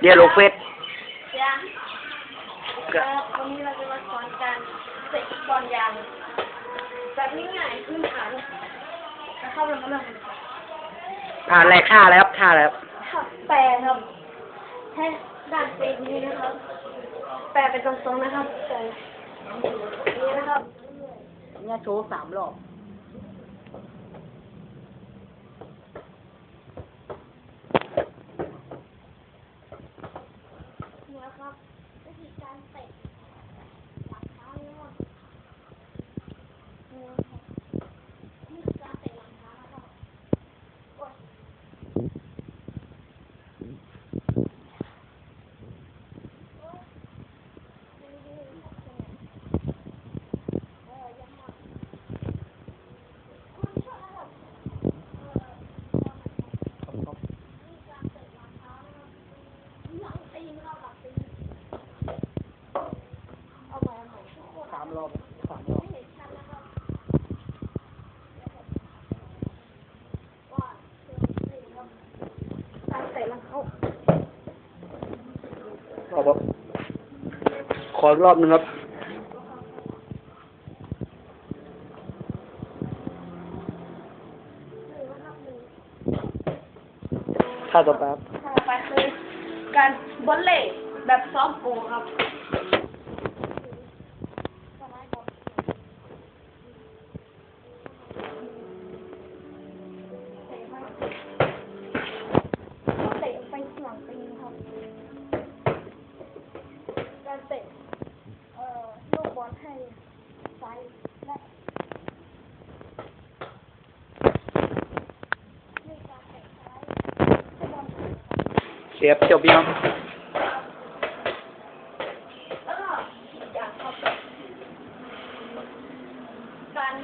เดี๋ยวลงเฟซยังวันนี้เราจะมาสอนการเตะฟุตบอลยางแบบง่ายๆพื้นฐานจะเข้าเรื่องกันเลยอ่านแรกท่าแล้วครับท่าแล้วครับแปรครับให้ด้านเป็นนี้นะครับ แปรเป็นตรงๆนะครับแปรนี้นะครับเนี่ยโชว์สามรอบ นี่นะครับวิธีการเตะหลังเท้านี่หมดนี่นะครับนี่คือการเตะหลังเท้านะครับโอ๊ย สามรอบสามรอบ การเตะหลังเท้า ขอบขออีกรอบหนึ่งครับท่าต่อไปครับต่อไปคือการบอลเล่แบบซ้อมโกงครับ เตะไปหลังตีนครับ การเตะเอ่อลูกบอลให้ซ้ายและนี่การเตะซ้ายให้บอลถึงครับ เสียบจบยังแล้วก็อีกอย่างครับการ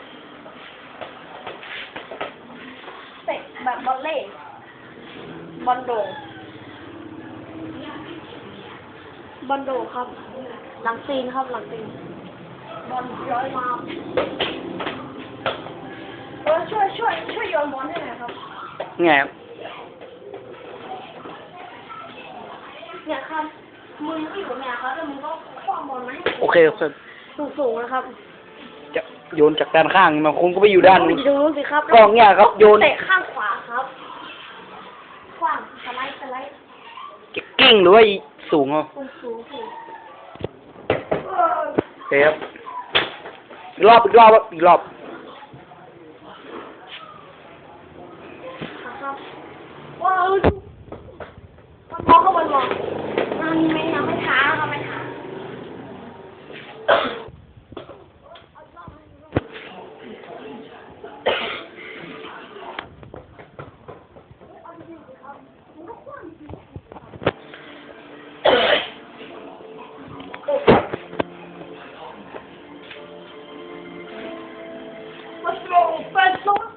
เตะแบบบอลเล่บอลโด่งบอลโด่งครับ หลังตีนครับ หลังตีนบอลร้อยมาเออช่วยช่วยช่วยโยนบอลให้หน่อยครับไงครับ เนี่ยครับมือก็อยู่เนี่ยครับแล้วมึงก็คว้างบอลมาให้โอเคครับสูงๆนะครับจะโยนจากด้านข้างมาคุณก็ไปอยู่ด้านไปนู้นดูนู้นสิครับกล้องเนี่ยครับ โยนเตะข้างขวาครับขวางสไลด์สไลด์จะกิ้งหรือว่าสูงครับสูงสูงสูงโอเคครับอีกรอบอีกรอบครับอีกรอบนะครับว้าวมันมองเข้ามันมองมัน ไม่ยังไม่ท้าครับไม่ท้าวัสดุเป็นซุป